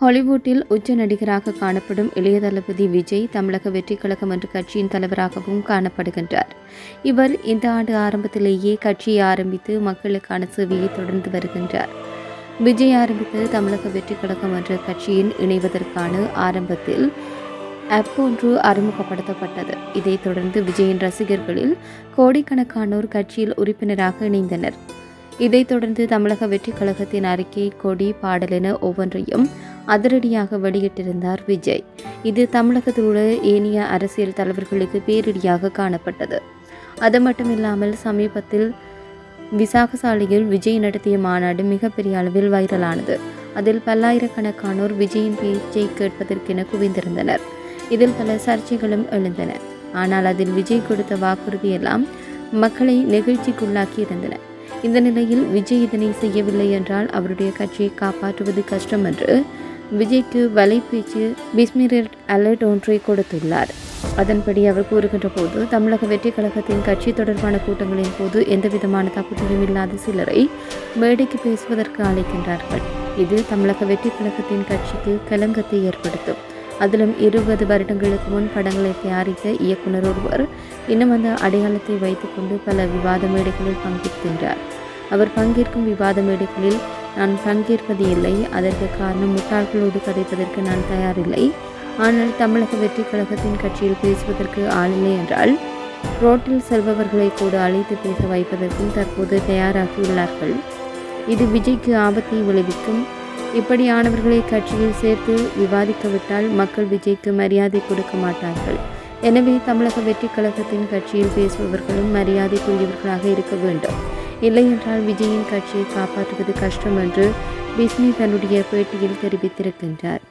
ஹாலிவுட்டில் உச்ச நடிகராக காணப்படும் இளைய தளபதி விஜய் தமிழக வெற்றிக்கழகம் என்ற கட்சியின் தலைவராகவும் காணப்படுகின்றார். இவர் இந்த ஆண்டு ஆரம்பத்திலேயே கட்சியை ஆரம்பித்து மக்களுக்கான சேவையை தொடர்ந்து வருகின்றார். விஜய் ஆரம்பித்து தமிழக வெற்றிக்கழகம் என்ற கட்சியின் இணைவதற்கான ஆரம்பத்தில் அப்போன்று அறிமுகப்படுத்தப்பட்டது. இதைத் தொடர்ந்து விஜயின் ரசிகர்களில் கோடிக்கணக்கானோர் கட்சியில் உறுப்பினராக இணைந்தனர். இதைத் தொடர்ந்து தமிழக வெற்றிக்கழகத்தின் அறிக்கை கொடி பாடல் என ஒவ்வொன்றையும் அதிரடியாக வெளியிட்டிருந்தார் விஜய். இது தமிழகத்தில் உள்ள ஏனைய அரசியல் தலைவர்களுக்கு பேரிடியாக காணப்பட்டது. அது மட்டுமில்லாமல் சமீபத்தில் விசாகசாலையில் விஜய் நடத்திய மாநாடு மிகப்பெரிய அளவில் வைரலானது. அதில் பல்லாயிரக்கணக்கானோர் விஜயின் பேச்சை கேட்பதற்கென குவிந்திருந்தனர். இதில் பல சர்ச்சைகளும் எழுந்தன. ஆனால் அதில் விஜய் கொடுத்த வாக்குறுதியெல்லாம் மக்களை நெகிழ்ச்சிக்குள்ளாக்கி இருந்தன இந்த நிலையில் விஜய் இதனை செய்யவில்லை என்றால் அவருடைய கட்சியை காப்பாற்றுவது கஷ்டம் என்று விஜய்க்கு வலைப்பேச்சு பிஸ்மிரட் அலர்ட் ஒன்றை கொடுத்துள்ளார். அதன்படி அவர் கூறுகின்ற போது தமிழக வெற்றி கழகத்தின் கட்சி தொடர்பான கூட்டங்களின் போது எந்தவிதமான தகுதியும் இல்லாத சிலரை மேடைக்கு பேசுவதற்கு அழைக்கின்றார்கள். இது தமிழக வெற்றி கழகத்தின் கட்சிக்கு கலங்கத்தை ஏற்படுத்தும். அதிலும் இருபது வருடங்களுக்கு முன் படங்களை தயாரித்த இயக்குனர் ஒருவர் இன்னும் அந்த அடையாளத்தை வைத்துக்கொண்டு பல விவாத மேடைகளில் பங்கேற்கின்றார். அவர் பங்கேற்கும் விவாத மேடைகளில் நான் பங்கேற்பது இல்லை. அதற்கு காரணம் முட்டாள்களோடு கதைப்பதற்கு நான் தயாரில்லை. ஆனால் தமிழக வெற்றி கழகத்தின் கட்சியில் பேசுவதற்கு ஆளில்லை என்றால் ரோட்டில் செல்பவர்களை கூட அழைத்து பேச வைப்பதற்கும் தற்போது தயாராகியுள்ளார்கள். இது விஜய்க்கு ஆபத்தை விளைவிக்கும். இப்படியானவர்களை கட்சியில் சேர்த்து விவாதிக்கவிட்டால் மக்கள் விஜய்க்கு மரியாதை கொடுக்க மாட்டார்கள். எனவே தமிழக வெற்றி கழகத்தின் கட்சியில் பேசுபவர்களும் மரியாதைக்குரியவர்களாக இருக்க வேண்டும். இல்லை என்றால் விஜயின் கட்சியை காப்பாற்றுவது கஷ்டம் என்று விஷ்ணு தன்னுடைய பேட்டியில் தெரிவித்திருக்கின்றார்.